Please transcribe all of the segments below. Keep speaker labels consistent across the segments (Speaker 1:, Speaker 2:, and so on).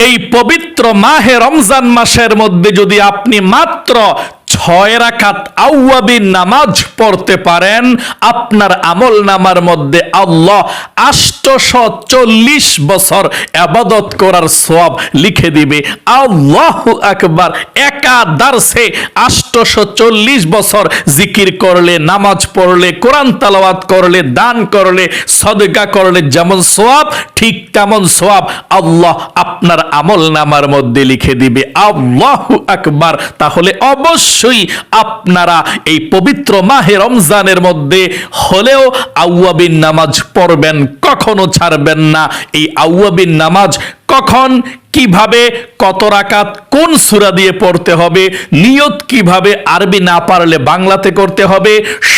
Speaker 1: এই পবিত্র মাহে রমজান মাসের মধ্যে যদি আপনি মাত্র ছয় রাকাত আউয়াবিন নামাজ পড়তে পারেন। আপনার আমল নামার মধ্যে আল্লাহ আষ্টশো চল্লিশ বছর আবাদত করার সব লিখে দিবে। আল্লাহ আকবার একাদারসে আষ্টশো চল্লিশ বছর জিকির করলে, নামাজ পড়লে, কোরআন তালাওয়াত করলে, দান করলে, সদকা করলে যেমন সোয়াব ঠিক তেমন সোয়াব আল্লাহ আপনার আমল নামার মধ্যে লিখে দিবে। আল্লাহ আকবার। তাহলে অবশ্যই আপনারা এই পবিত্র মাহে রমজানের মধ্যে হলেও আউয়াবিন নামাজ পড়বেন, কখনো ছাড়বেন না। এই আউয়াবিন নামাজ কখন? কীভাবে, কত রাকাত, কোন সূরা দিয়ে পড়তে হবে, নিয়ত কীভাবে আরবি না পারলে বাংলাতে করতে হবে,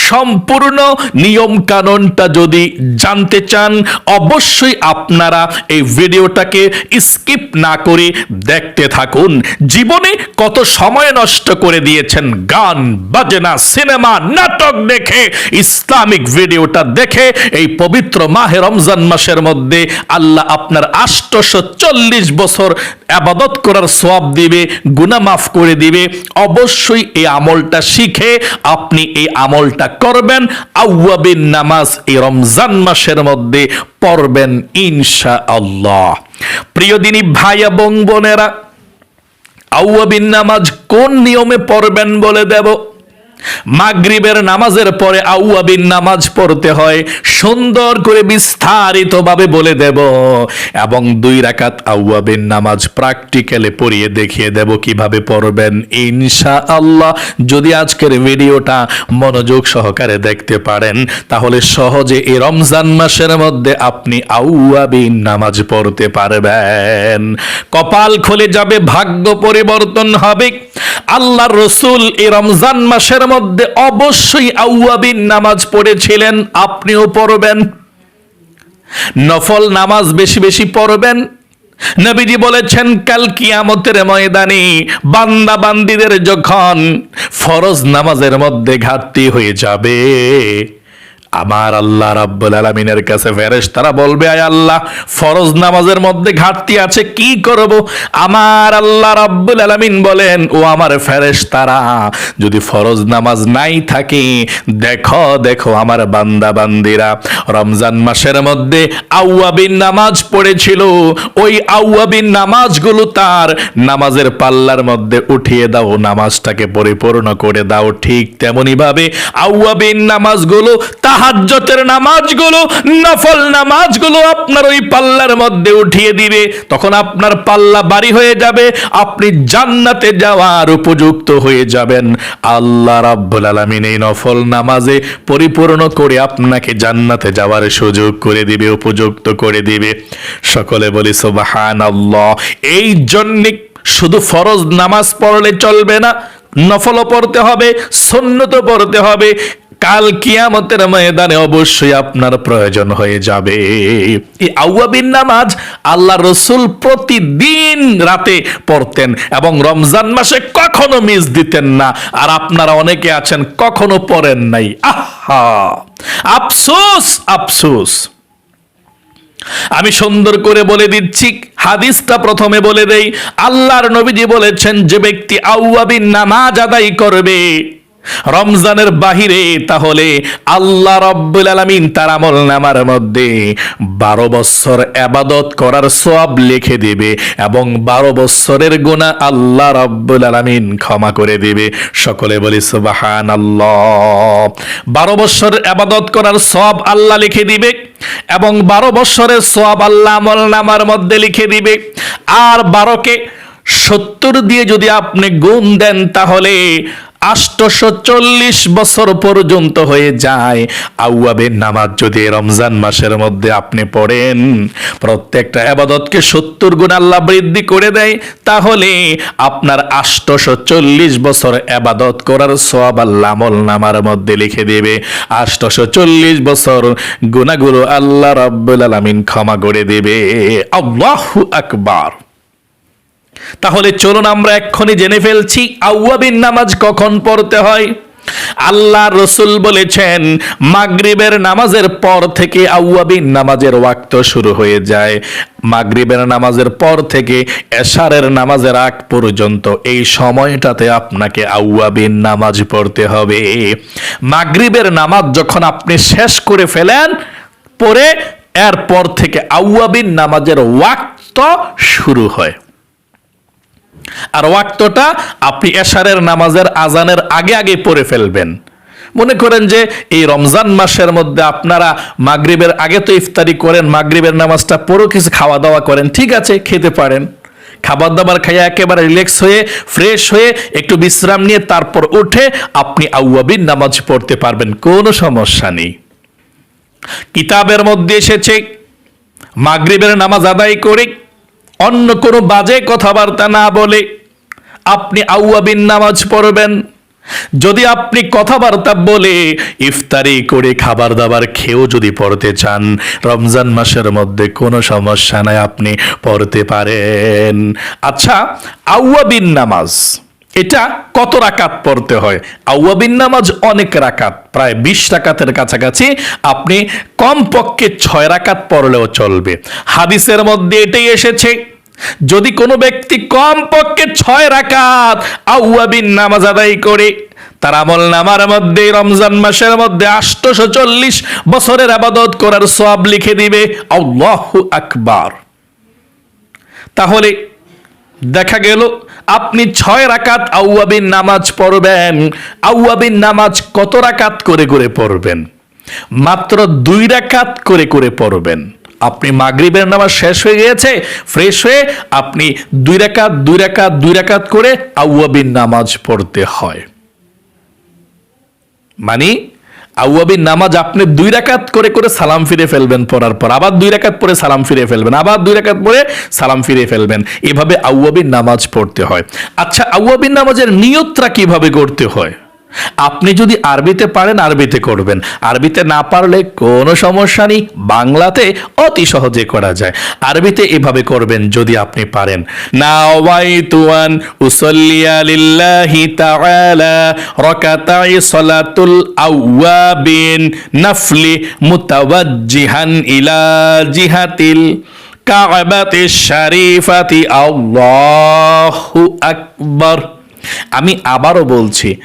Speaker 1: সম্পূর্ণ নিয়ম কানুনটা যদি জানতে চান, অবশ্যই আপনারা এই ভিডিওটাকে স্কিপ না করে দেখতে থাকুন। জীবনে কত সময় নষ্ট করে দিয়েছেন গান, বাজনা, সিনেমা, নাটক দেখে, ইসলামিক ভিডিওটা দেখে, এই পবিত্র মাহে রমজান মাসের মধ্যে আল্লাহ আপনার আষ্টশো চল্লিশ বছর আবাদত করার সওয়াব দিবে, গুনাহ মাফ করে দিবে। অবশ্যই এই আমলটা শিখে আপনি এই আমলটা করবেন। আউয়াবিন নামাজ এই রমজান মাসের মধ্যে পড়বেন ইনশা আল্লাহ প্রিয় দিনী ভাই এবং বোনেরা, আউয়াবিন নামাজ কোন নিয়মে পড়বেন বলে দেব? মাগরিবের নামাজের পরে আউয়াবিন নামাজ পড়তে হয়, সুন্দর করে বিস্তারিত ভাবে বলে দেব এবং দুই রাকাত আউয়াবিন নামাজ প্র্যাকটিক্যালে পড়িয়ে দেখিয়ে দেব কীভাবে পড়বেন। ইনশা আল্লাহ যদি আজকের ভিডিওটা মনোযোগ সহকারে দেখতে পারেন, তাহলে সহজে এই রমজান মাসের মধ্যে আপনি আউয়াবিন নামাজ পড়তে পারবেন। কপাল খুলে যাবে, ভাগ্য পরিবর্তন হবে। আল্লাহর রসুল এই রমজান মাসের মধ্যে অবশ্যই আউয়াবিন নামাজ পড়েছিলেন, আপনিও পড়বেন। নফল নামাজ বেশি বেশি পড়বেন। নবীজি বলেছেন, কাল কিয়ামতের ময়দানে বান্দা বান্দিদের যখন ফরজ নামাজের মধ্যে ঘাটতি হয়ে যাবে আমার আল্লাহ রাব্বুল আলামিনের কাছে ফেরেশ তারা বলবে, আয় আল্লাহ, ফরজ নামাজের মধ্যে ঘাটতি আছে, কি করব? আমার আল্লাহ রাব্বুল আলামিন বলেন, ও আমার ফেরেশ তারা যদি ফরজ নামাজ নাই থাকে, দেখো দেখো আমার বান্দা বান্দিরা রমজান মাসের মধ্যে আউয়াবিন নামাজ পড়েছিল, ওই আউয়াবিন নামাজগুলো তার নামাজের পাল্লার মধ্যে উঠিয়ে দাও, নামাজটাকে পরিপূর্ণ করে দাও, ঠিক তেমনি ভাবে আউয়াবিন নামাজগুলো তাহাজ্জতের নামাজগুলো, নফল নামাজগুলো আপনার ওই পাল্লার মধ্যে উঠিয়ে দিবে। তখন আপনার পাল্লা বাড়ি হয়ে যাবে, আপনি জান্নাতে যাওয়ার উপযুক্ত হয়ে যাবেন। আল্লাহ রাব্বুল আলামিন এই নফল নামাজে পরিপূর্ণ করে আপনাকে জান্নাতে যাওয়ার সুযোগ করে দিবে, উপযুক্ত করে দিবে। সকলে বলি, সুবহানাল্লাহ। এই জন্য শুধু ফরজ নামাজ পড়লে চলবে না, নফলও পড়তে হবে সুন্নত পড়তে হবে। কাল কিয়ামতের ময়দানে অবশ্যই আপনার প্রয়োজন হয়ে যাবে। এই আউয়াবিন নামাজ আল্লাহ রসুল প্রতিদিন রাতে পড়তেন এবং রমজান মাসে কখনো মিস দিতেন না। আর আপনারা অনেকে আছেন, কখনো পড়েন নাই। আহা! আফসোস আফসোস। আমি সুন্দর করে বলে দিচ্ছি, হাদিসটা প্রথমে বলে দেই। আল্লাহর নবীজি বলেছেন, যে ব্যক্তি আউয়াবিন নামাজ আদায় করবে রমজানের বাহিরে তাহলে আল্লাহ রব্বুল আলামিন তার আমল নামার মধ্যে বারো বছর আবাদত করার সব লিখে দেবে এবং বারো বছরের গুণা আল্লাহ রব্বুল আলামিন ক্ষমা করে দিবে। সকলে বলি সুবাহান আল্লাহ বারো বছর আবাদত করার সব আল্লাহ লিখে দিবে এবং বারো বছরের সব আল্লাহ আমল নামার মধ্যে লিখে দিবে। আর বারোকে সত্তর দিয়ে যদি আপনি গুণ দেন তাহলে আষ্টশো চল্লিশ বছর পর্যন্ত হয়ে যায়। আউয়াবের নামাজ যদি রমজান মাসের মধ্যে আপনি পড়েন, প্রত্যেকটা আবাদতকে সত্তর গুণ আল্লাহ বৃদ্ধি করে দেয়, তাহলে আপনার আষ্টশো চল্লিশ বছর আবাদত করার সব আল্লাহ আমল নামার মধ্যে লিখে দেবে। আষ্টশো চল্লিশ বছর গুণাগুলো আল্লাহ রব্বুল আলমিন ক্ষমা করে দেবে। আল্লাহু আকবার। তাহলে চলুন আমরা এক্ষুনি জেনে ফেলছি, আউয়াবিন নামাজ কখন পড়তে হয়? আল্লাহ রসুল বলেছেন, মাগরিবের নামাজের পর থেকে আউয়াবিন নামাজের ওয়াক্ত শুরু হয়ে যায়। মাগরিবের নামাজের পর থেকে এশারের নামাজের আগ পর্যন্ত এই সময়টাতে আপনাকে আউয়াবিন নামাজ পড়তে হবে। মাগরিবের নামাজ যখন আপনি শেষ করে ফেলেন পরে এরপর থেকে আউয়াবিন নামাজের ওয়াক্ত শুরু হয়। আর ওয়াক্তটা আপনি এশারের নামাজের আজানের আগে আগে পড়ে ফেলবেন। মনে করেন যে এই রমজান মাসের মধ্যে আপনারা মাগরিবের আগে তো ইফতারি করেন, মাগরিবের নামাজটা পরেও কিছু খাওয়া দাওয়া করেন, ঠিক আছে, খেতে পারেন। খাবার দাবার খাইয়া একেবারে রিল্যাক্স হয়ে ফ্রেশ হয়ে একটু বিশ্রাম নিয়ে তারপর উঠে আপনি আউয়াবিন নামাজ পড়তে পারবেন, কোনো সমস্যা নেই। কিতাবের মধ্যে এসেছে, মাগরিবের নামাজ আদায় করে অন্য কোনো বাজে কথাবার্তা না বলে আপনি আউয়াবিন নামাজ পড়বেন। যদি আপনি কথাবার্তা বলে ইফতারি করে খাবার দাবার খেয়েও যদি পড়তে চান, রমজান মাসের মধ্যে কোনো সমস্যা নাই, আপনি পড়তে পারেন। আচ্ছা আউয়াবিন নামাজ। এটা কত রাকাত পড়তে হয়? আউয়াবিন নামাজ অনেক রাকাত, প্রায় বিশ রাকাতের কাছাকাছি। আপনি কমপক্ষে ছয় রাকাত পড়লেও চলবে। হাদিসের মধ্যে এটাই এসেছে, যদি কোনো ব্যক্তি কমপক্ষে ছয় রাকাত আউয়াবিন নামাজ আদায় করে, তার আমল নামার মধ্যে, রমজান মাসের মধ্যে আষ্টশো চল্লিশ বছরের আবাদত করার সব লিখে দিবে, আল্লাহু আকবার। তাহলে দেখা গেল, আপনি ছয় রাকাত আউয়াবিন নামাজ পড়বেন। আউয়াবিন নামাজ কত রাকাত করে করে পড়বেন? মাত্র দুই রাকাত করে করে পড়বেন। আপনি মাগরিবের নামাজ শেষ হয়ে গিয়েছে, ফ্রেশ হয়ে আপনি দুই রাকাত দুই রাকাত দুই রাকাত করে আউয়াবিন নামাজ পড়তে হয়। মানে আউয়াবিন নামাজ আপনি দুই রাকাত করে করে সালাম ফিরে ফেলবেন পড়ার পর। আবার দুই রাকাত পরে সালাম ফিরে ফেলবেন। আবার দুই রাকাত পরে সালাম ফিরে ফেলবেন। এভাবে আউয়াবি নামাজ পড়তে হয়। আচ্ছা আউয়াবি নামাজের নিয়তটা কীভাবে করতে হয়? আপনি যদি আরবিতে পারেন, আরবিতে করবেন। আরবিতে না পারলে কোনো সমস্যা নেই। বাংলাতে অতি সহজে করা যায়। আরবিতে এভাবে করবেন যদি আপনি পারেন। নাফলি মুতাওয়াজ্জিহান ইলা জিহাতিল আল্লাহু আকবার। আমি আবারও বলছি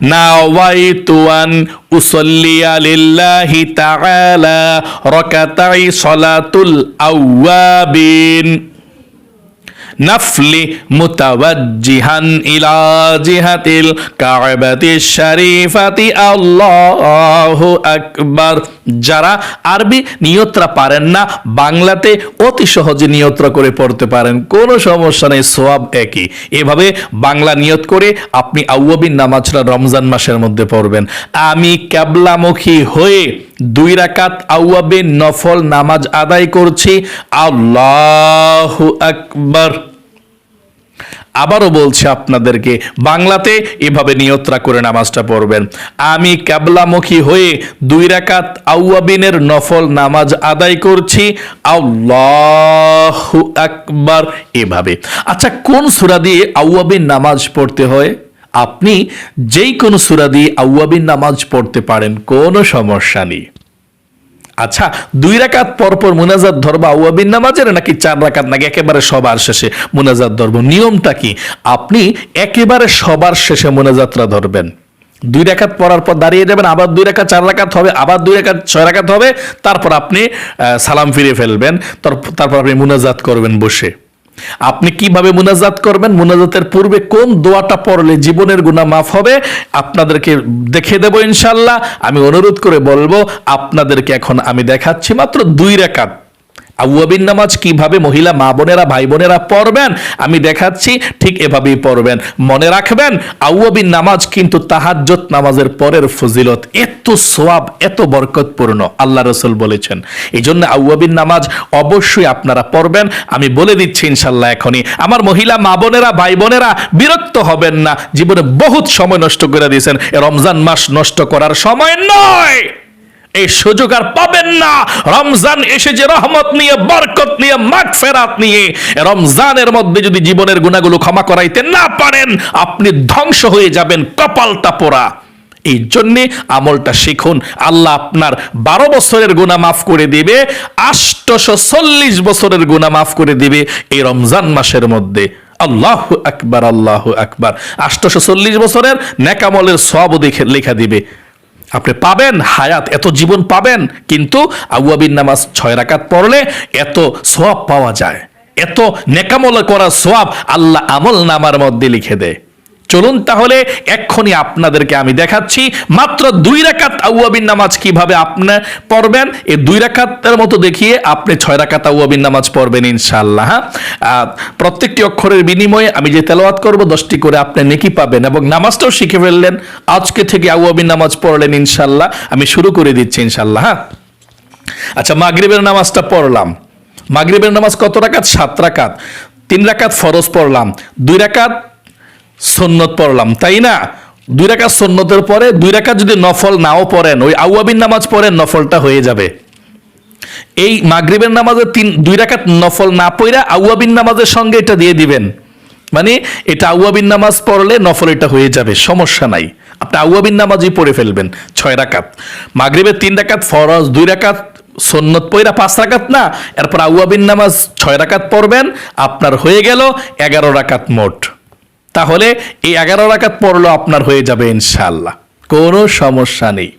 Speaker 1: নাওয়াইতু আন উসাল্লিয়া লিল্লাহি তাআলা রাকাতাই সালাতুল আওয়াবিন নাফলি মুতাওয়াজ্জিহান ইলা জিহাতিল কাবাতি শরীফাতি। আল্লাহু আকবার। যারা আরবি নিয়ত্রা পারেন না, বাংলাতে অতি সহজে নিয়ত্রা করে পড়তে পারেন, কোনো সমস্যা নেই সোয়াব একই। এভাবে বাংলা নিয়ত করে আপনি আউয়াবিন নামাজরা রমজান মাসের মধ্যে পড়বেন। আমি ক্যাবলামুখী হয়ে দুই রাকাত আউয়াবিন নফল নামাজ আদায় করছি। আল্লাহু আকবার। আবারও বলছি আপনাদেরকে, বাংলাতে এভাবে নিয়ত্রা করে নামাজটা পড়বেন। আমি ক্যাবলামুখী হয়ে দুই রাকাত আউয়াবিনের নফল নামাজ আদায় করছি। আল্লাহু আকবার এভাবে। আচ্ছা কোন সূরা দিয়ে আউয়াবিন নামাজ পড়তে হয়? আপনি যেই কোনো সূরা দিয়ে আউয়াবিন নামাজ পড়তে পারেন, কোনো সমস্যা নেই। আচ্ছা দুই রাকাত পরপর মুনাজাত ধরবা আউয়াবিন নামাজের নাকি চার রাকাত নাকি একেবারে সবার শেষে মুনাজাত ধরবো নিয়মটা কি? আপনি একেবারে সবার শেষে মুনাজাতটা ধরবেন। দুই রেখাত পড়ার পর দাঁড়িয়ে যাবেন, আবার দুই রাকাত, চার রাকাত হবে, আবার দুই রাকাত, ছয় রাকাত হবে, তারপর আপনি সালাম ফিরে ফেলবেন তার- তারপর আপনি মুনাজাত করবেন বসে। আপনি কীভাবে মুনাজাত করবেন? মুনাজাতের পূর্বে কোন দোয়াটা পড়লে জীবনের গুণা মাফ হবে? আপনাদেরকে দেখে দেব ইনশাল্লাহ আমি অনুরোধ করে বলব, আপনাদেরকে এখন আমি দেখাচ্ছি মাত্র দুই রাকাত আউয়াবিন নামাজ কীভাবে মহিলা মা বোনেরা, ভাই বোনেরা পড়বেন? আমি দেখাচ্ছি, ঠিক এভাবেই পড়বেন। মনে রাখবেন আউয়াবিন নামাজ কিন্তু তাহাজ্জত নামাজের পরের ফজিলত এত সোয়াব, এত বরকতপূর্ণ, আল্লাহ রসুল বলেছেন। এই জন্য আউয়াবিন নামাজ অবশ্যই আপনারা পড়বেন। আমি বলে দিচ্ছি ইনশাল্লাহ এখনই, আমার মহিলা মা বোনেরা, ভাই বোনেরা বিরক্ত হবেন না। জীবনে বহুত সময় নষ্ট করে দিয়েছেন। রমজান মাস নষ্ট করার সময় নয়। এই সুযোগ আর পাবেন না। রমজান এসে যে রহমত নিয়ে, বরকত নিয়ে মাগ ফেরাত নিয়ে রমজানের মধ্যে যদি জীবনের গুণাগুলো ক্ষমা করাইতে না পারেন, আপনি ধ্বংস হয়ে যাবেন কপালটা পোড়া। এই জন্যে আমলটা শিখুন। আল্লাহ আপনার বারো বছরের গুণা মাফ করে দিবে আষ্টশো চল্লিশ বছরের গুণা মাফ করে দিবে এই রমজান মাসের মধ্যে। আল্লাহ আকবার আল্লাহ আকবার। আষ্টশো চল্লিশ বছরের নেকামলের সব লেখা দিবে। আপনি পাবেন, হায়াত, এত জীবন পাবেন, কিন্তু আউয়াবিন নামাজ ছয় রাকাত পড়লে এত সোয়াব পাওয়া যায়। এত নেকামল করা সোয়াব আল্লাহ আমল নামার মধ্যে লিখে দেয়। চলুন তাহলে এক্ষুনি আপনাদেরকে আমি দেখাচ্ছি মাত্র দুই রাকাত আউয়াবিন নামাজ কীভাবে আপনি পড়বেন। এই দুই রাকাতের মতো দেখিয়ে আপনি ছয় রাকাত আউয়াবিন নামাজ পড়বেন ইনশাআল্লাহ? আহ, প্রত্যেকটি অক্ষরের বিনিময়ে আমি যে তেলাওয়াত করব দশটি করে আপনি নেকি পাবেন এবং নামাজটাও শিখে ফেললেন। আজকে থেকে আউয়াবিন নামাজ পড়লেন ইনশাআল্লাহ। আমি শুরু করে দিচ্ছি ইনশাআল্লাহ হ্যাঁ? আচ্ছা মাগরিবের নামাজটা পড়লাম। মাগরিবের নামাজ কত রাকাত? সাত রাকাত। তিন রাকাত ফরজ পড়লাম। দুই রাকাত সন্নত পড়লাম, তাই না? দুই রাকাত সন্নতের পরে, দুই রাকাত যদি নফল নাও পড়েন, ওই আউয়াবিন নামাজ পড়েন নফলটা হয়ে যাবে। এই মাগরিবের নামাজে তিন, দুই রাকাত নফল না পড়া আউয়াবিন নামাজের সঙ্গে এটা দিয়ে দিবেন। মানে এটা আউয়াবিন নামাজ পড়লে নফল এটা হয়ে যাবে, সমস্যা নাই। আপনি আউয়াবিন নামাজই পড়ে ফেলবেন, ছয় রাকাত মাগরিবের তিন রাকাত ফরজ, দুই রাকাত সন্নত পয়রা পাঁচ রাকাত না, এরপর আউয়াবিন নামাজ ছয় রাকাত পড়বেন, আপনার হয়ে গেল এগারো রাকাত মোট। তাহলে এই এগারো রাকাত পড়ল আপনার হয়ে যাবে ইনশাল্লাহ কোনো সমস্যা নেই।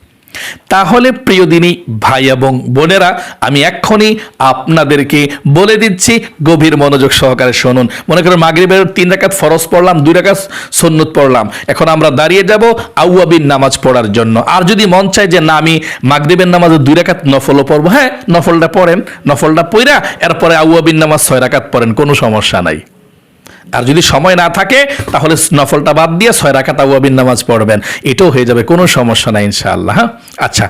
Speaker 1: তাহলে প্রিয় দিনী, ভাই এবং বোনেরা, আমি এক্ষুনি আপনাদেরকে বলে দিচ্ছি, গভীর মনোযোগ সহকারে শুনুন। মনে করেন মাগরিবের তিন রাকাত ফরজ পড়লাম, দুই রাকাত সন্নত পড়লাম। এখন আমরা দাঁড়িয়ে যাব আউয়াবিন নামাজ পড়ার জন্য। আর যদি মন চায় যে না, আমি মাগরিবের নামাজে দুই রাকাত নফলও পড়ব হ্যাঁ নফলটা পড়েন, নফলটা পড়া এরপরে আউয়াবিন নামাজ ছয় রাকাত পড়েন, কোনো সমস্যা নাই। আর যদি সময় না থাকে, তাহলে নফলটা বাদ দিয়ে ছয় রাকাত আউয়াবিন নামাজ পড়বেন। এটাও হয়ে যাবে, কোনো সমস্যা নাই ইনশাআল্লাহ হ্যাঁ? আচ্ছা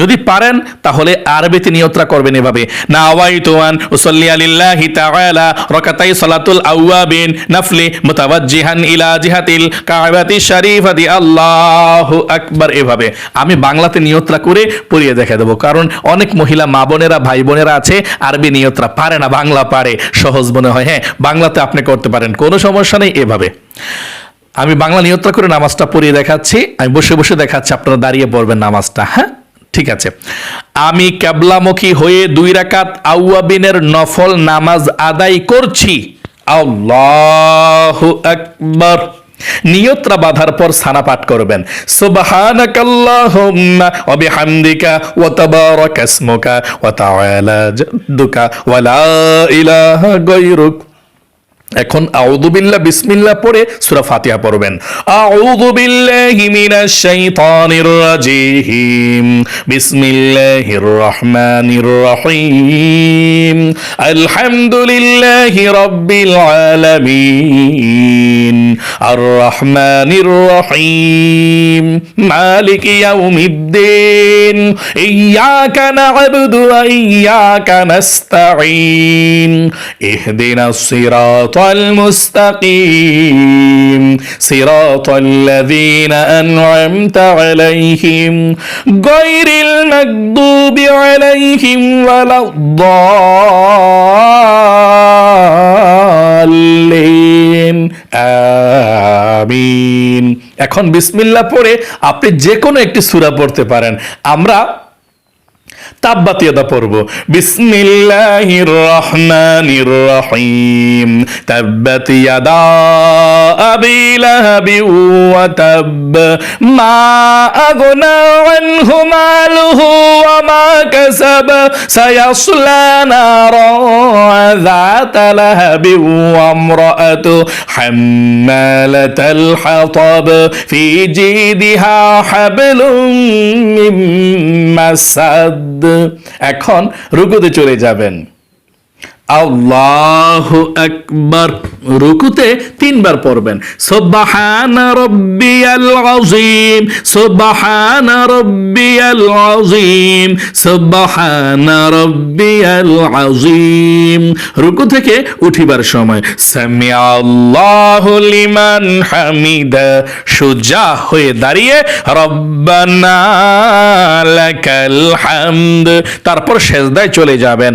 Speaker 1: যদি পারেন, তাহলে আরবিতে নিয়ত্রা করবেন এভাবে। নাওয়াইতুয়ান উসাল্লি আলিল্লাহি তাআলা রাকাতাই সালাতুল আউয়াবিন নাফলি মুতাওয়াজ্জিহান ইলা জিহাতিল কাবাতি শরীফাতি। আল্লাহু আকবার, এভাবে। আমি বাংলাতে নিয়ত্রা করে পড়িয়ে দেখে দেবো, কারণ অনেক মহিলা মা বোনেরা, ভাই বোনেরা আছে, আরবি নিয়ত্রা পারে না, বাংলা পারে, সহজ মনে হয় হ্যাঁ? বাংলাতে আপনি করতে পারেন, কোনো সমস্যা নেই এভাবে। আমি বাংলা নিয়ত্রা করে নামাজটা পড়িয়ে দেখাচ্ছি। আমি বসে বসে দেখাচ্ছি, আপনারা দাঁড়িয়ে পড়বেন নামাজটা হ্যাঁ? ঠিক আছে। আমি ক্যাবলামুখী হয়ে দুই রাকাত আউয়াবিনের নফল নামাজ আদায় করছি। আল্লাহু আকবার। নিয়ত্রা বাঁধার পর সানা পাঠ করবেন। সুবহানাকাল্লাহুম্মা ওয়া এখন আউযু বিল্লাহ, বিসমিল্লাহ পড়ে সূরা ফাতিহা পড়বেন। আউযু বিল্লাহি মিনাশ শাইতানির রাজিম। বিসমিল্লাহির রহমানির রহিম। আলহামদুলিল্লাহি রাব্বিল আলামিন। আর রহমানির রহিম। মালিক ইয়াউমিদ্দিন। ইয়াকা না'বুদু ওয়া ইয়াকা নাস্তাঈন। ইহদিনাস সিরাত المستقيم صراط الذين أنعمت عليهم غير المكذوب عليهم ولا الضالين আমিন এখন বিসমিল্লাহ পড়ে আপনি যে কোনো একটি সূরা পড়তে পারেন আমরা তাব্বাত ইয়াদা পড়ব বিসমিল্লাহির রহমানির রহিম তাব্বাত ইয়াদা আবি লাহাবি ওয়া তাব মা আগনা আনহু মালুহু ওয়া মা কাসাব সায়াসলা নারা ذات لهب وامرأته حمالة الحطب في جيدها حبل من مسد এখন রুকুতে চলে যাবেন। আল্লাহু আকবার। রুকুতে তিনবার পড়বেন। সুবহানা রাব্বিয়াল আযীম, সুবহানা রাব্বিয়াল আযীম, সুবহানা রাব্বিয়াল আযীম। রুকু থেকে উঠিবার সময় সামি আল্লাহু লিমান হামিদা, সুজা হয়ে দাঁড়িয়ে রব্বানা লাকাল হামদ, তারপর সেজদায় চলে যাবেন।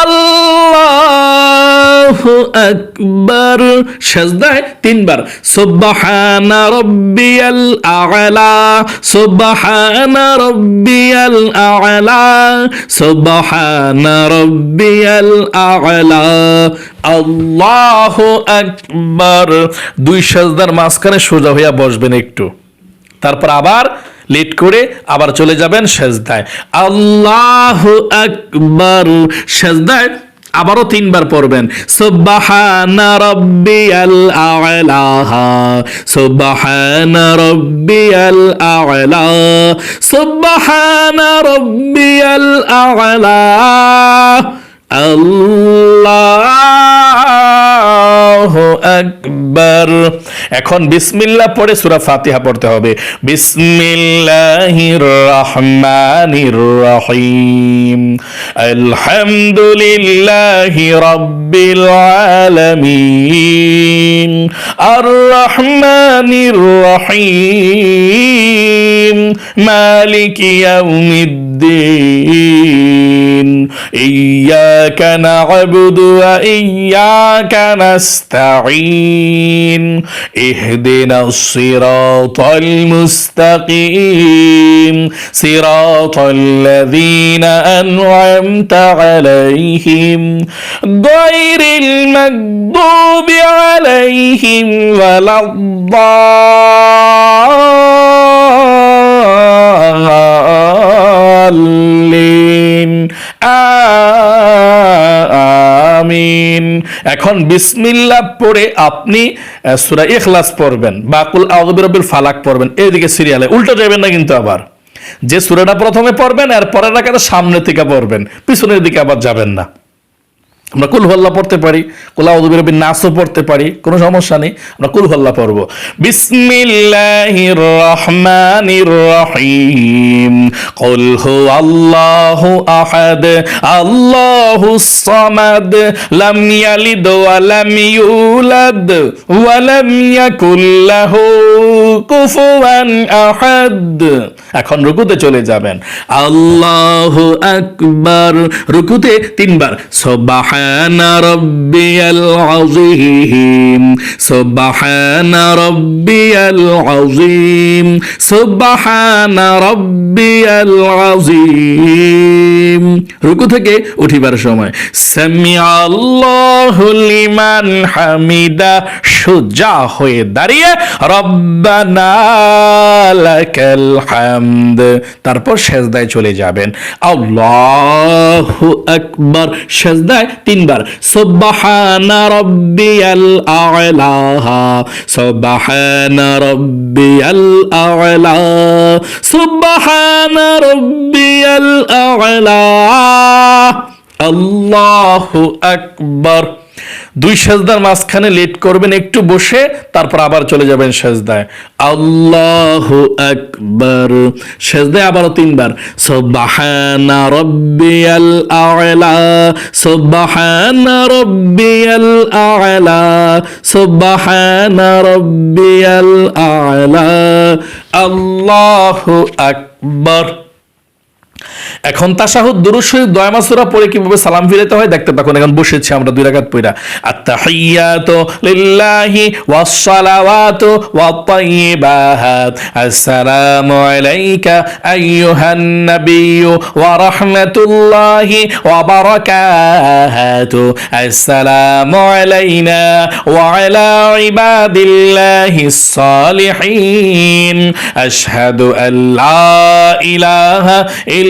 Speaker 1: আল্লাহ আল্লাহু আকবার। সাজদায় তিনবার। সুবহানা রাব্বিয়াল আ'লা, সুবহানা রাব্বিয়াল আ'লা, সুবহানা রাব্বিয়াল আ'লা। আল্লাহু আকবার। দুই সাজদার মাঝখানে সোজা হইয়া বসবেন একটু। তারপর আবার লেট করে আবার চলে যাবেন সেজদায়। আল্লাহ আকবার। সেজদায় আবারও তিনবার পড়বেন। সুবহানা রাব্বিয়াল আ'লা সুবহানা রাব্বিয়াল আ'লা সুবহানা রাব্বিয়াল আ'লা। আল্লাহ! আকবার এখন বিসমিল্লাহ পড়ে সূরা ফাতিহা পড়তে হবে বিসমিল্লাহির রহমানির রহিম আলহামদুলিল্লাহি রাব্বিল আলামিন আর রহমানির রহিম মালিকি ইয়াউমিদ্দিন إياك نعبد وإياك نستعين اهدنا الصراط المستقيم. صراط الذين أنعمت عليهم. غير المغضوب عليهم ولا الضالين. এখন বিসমিল্লা পড়ে আপনি সুরা এখলাস পড়বেন, বাকুল আউযু বিরাব্বিল ফালাক পড়বেন এইদিকে সিরিয়ালে উল্টো যাবেন না কিন্তু আবার। যে সুরাটা প্রথমে পড়বেন আর পরের সামনের দিকে পড়বেন, পিছনের দিকে আবার যাবেন না। আমরা কুল হল্লা পড়তে পারি, কুলা উদ্বিরবী নাচও পড়তে পারি, কোনো সমস্যা নেই, আমরা কুল হল্লা পড়ব। বিসমিল্লাহির রহমানির রহিম। কুল আল্লাহু আহাদ, আল্লাহু সামাদ, লাম ইয়ালিদ ওয়া লাম ইউলাদ, ওয়া কুফুয়ান আহাদ। এখন রুকুতে চলে যাবেন। আল্লাহু আকবার, রুকুতে তিনবার। সুবহানা রাব্বিয়াল আযীম সুবহানা রাব্বিয়াল আযীম সুবহানা রাব্বিয়াল আযীম রুকু থেকে উঠিবার সময়। সামি আল্লাহু লিমান হামিদা সোজা হয়ে দাঁড়িয়ে রব্বানা লাকাল হামদ তারপর সেজদায় চলে যাবেন। আল্লাহু আকবার। সেজদায় তিনবার। সুবহানা রব্বিয়াল আ'লা সুবহানা রব্বিয়াল আ'লা সুবহানা রব্বিয়াল আ'লা। আল্লাহু আকবার। দুই সেজদার মাঝখানে লেট করবেন, একটু বসে, তারপর আবার চলে যাবেন সেজদায়। আল্লাহু আকবার। সেজদায় আবারও তিনবার। সুবহানা রাব্বিয়াল আ'লা, সুবহানা রাব্বিয়াল আ'লা, সুবহানা রাব্বিয়াল আ'লা। আল্লাহু আকবার। এখন তাশাহুদ, দুরুদ শরীফ, দয়া মাসুরা পড়ে কীভাবে সালাম ফিরাতে হয়? দেখতে তখন এখন বসেছি আমরা দুই রাকাত পড়া আত্তাহিয়াতু লিল্লাহি ওয়াস সালাওয়াতু ওয়াত তাইয়্যিবাত আসসালামু আলাইকা আইয়ুহান নাবিয়্যু ওয়া রাহমাতুল্লাহি ওয়া বারাকাতু। আসসালামু আলাইনা ওয়া আলা ইবাদিল্লাহিস সালিহিন আশহাদু আল লা ইলাহা ইল্লা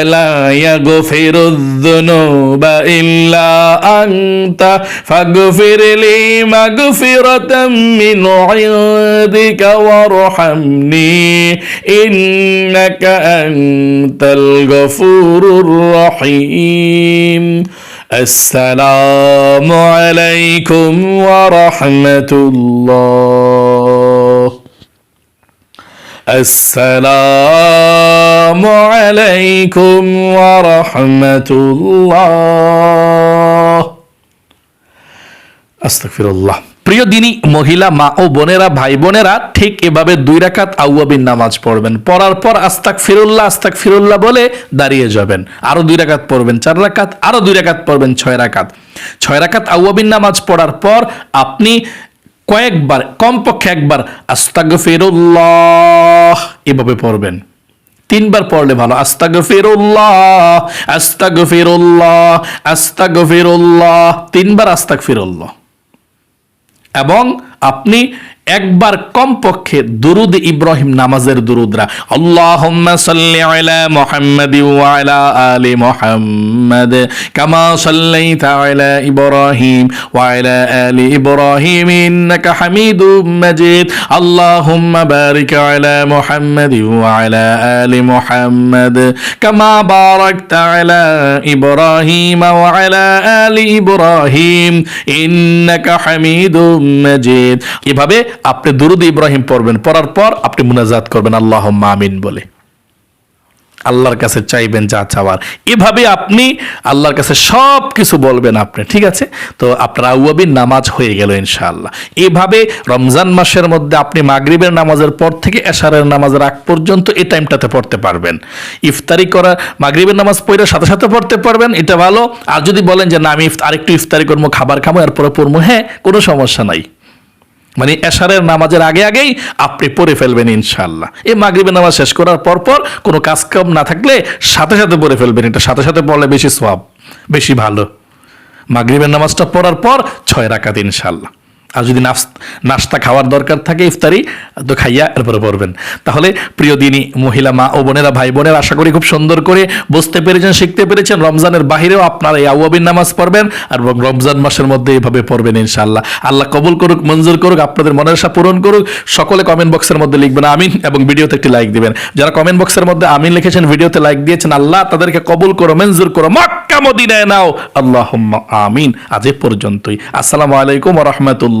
Speaker 1: ولا يغفر الذنوب إلا أنت فاغفر لي مغفرة من عندك وارحمني إنك أنت الغفور الرحيم السلام عليكم ورحمة الله السلام عليكم ورحمة الله আস্তাগফিরুল্লাহ প্রিয় দিনী মহিলা মা ও বোনেরা ভাই বোনেরা ঠিক এভাবে দুই রাকাত আউয়াবিন নামাজ পড়বেন পড়ার পর আস্তাক ফিরুল্লাহ আস্তাক ফিরুল্লাহ বলে দাঁড়িয়ে যাবেন আরো দুই রাকাত পড়বেন চার রাকাত আরো দুই রাকাত পড়বেন ছয় রাকাত ছয় রাকাত আউয়াবিন নামাজ পড়ার পর আপনি কয়েকবার, কমপক্ষে একবার আস্তাগ ফেরুল্লাহ এভাবে পড়বেন। তিনবার পড়লে ভালো। আস্তাগ ফেরুল্লাহ আস্তাগ ফেরুল্লাহ আস্তাগ ফেরুল্লাহ তিনবার আস্তাগ ফেরুল্লাহ এবং আপনি একবার কমপক্ষে দুরুদ ইব্রাহিম নামাজের দুরুদরা। আল্লাহুম্মা সাল্লি আলা মুহাম্মাদি কামা সাল্লাইতা আলা ইব্রাহিম ওয়া আলা ইব্রাহিম ইন্নাকা হামিদুম মাজিদ। আল্লাহুম্মা বারিক আলা মুহাম্মাদি ওয়া আলা আলি মুহাম্মাদ কামা বারাকতা আলা ইব্রাহিম ওয়া আলা আলি ইব্রাহিম। ইন্নাকা হামিদুম মাজিদ। এভাবে আপনি দুরুদ ইব্রাহিম পড়বেন, পড়ার পর আপনি মুনাজাত করবেন আল্লাহ আমিন বলে। আল্লাহর কাছে চাইবেন যা চাওয়ার। এভাবে আপনি আল্লাহর কাছে সব কিছু বলবেন আপনি, ঠিক আছে? তো আপনার আউয়াবিন নামাজ হয়ে গেল ইনশাআল্লাহ। এভাবে রমজান মাসের মধ্যে আপনি মাগরিবের নামাজের পর থেকে এশারের নামাজের আগ পর্যন্ত এই টাইমটাতে পড়তে পারবেন। ইফতারি করা, মাগরিবের নামাজ পড়ে সাথে সাথে পড়তে পারবেন, এটা ভালো। আর যদি বলেন যে না, আমি আরেকটু ইফতারি করব, খাবার খাব, এরপরে পড়ব হ্যাঁ কোনো সমস্যা নাই। মানে এশারের নামাজের আগে আগেই আপনি পড়ে ফেলবেন ইনশাল্লাহ এই মাগরিবের নামাজ শেষ করার পর পর কোনো কাজকাম না থাকলে সাথে সাথে পড়ে ফেলবেন এটা, সাথে সাথে পড়লে বেশি সোয়াব বেশি ভালো। মাগরিবের নামাজটা পড়ার পর ছয় রাকাত ইনশাল্লাহ আর যদি নাস- নাস্তা খাওয়ার দরকার থাকে ইফতারি, তো খাইয়া এরপরে পড়বেন। তাহলে প্রিয় দিনী মহিলা মা ও বোনেরা, ভাই বোনেরা, আশা করি খুব সুন্দর করে বুঝতে পেরেছেন, শিখতে পেরেছেন। রমজানের বাহিরেও আপনারা এই আউয়াবিন নামাজ পড়বেন আর রমজান মাসের মধ্যে এইভাবে পড়বেন ইনশাআল্লাহ। আল্লাহ কবুল করুক, মঞ্জুর করুক, আপনাদের মনের আশা পূরণ করুক। সকলে কমেন্ট বক্সের মধ্যে লিখবেন আমিন এবং ভিডিওতে একটি লাইক দিবেন। যারা কমেন্ট বক্সের মধ্যে আমিন লিখেছেন, ভিডিওতে লাইক দিয়েছেন, আল্লাহ তাদেরকে কবুল করো, মঞ্জুর করো। মক্কা, মদিনায় নাও। আল্লাহ আমিন। আজ এ পর্যন্তই। আসসালামু আলাইকুম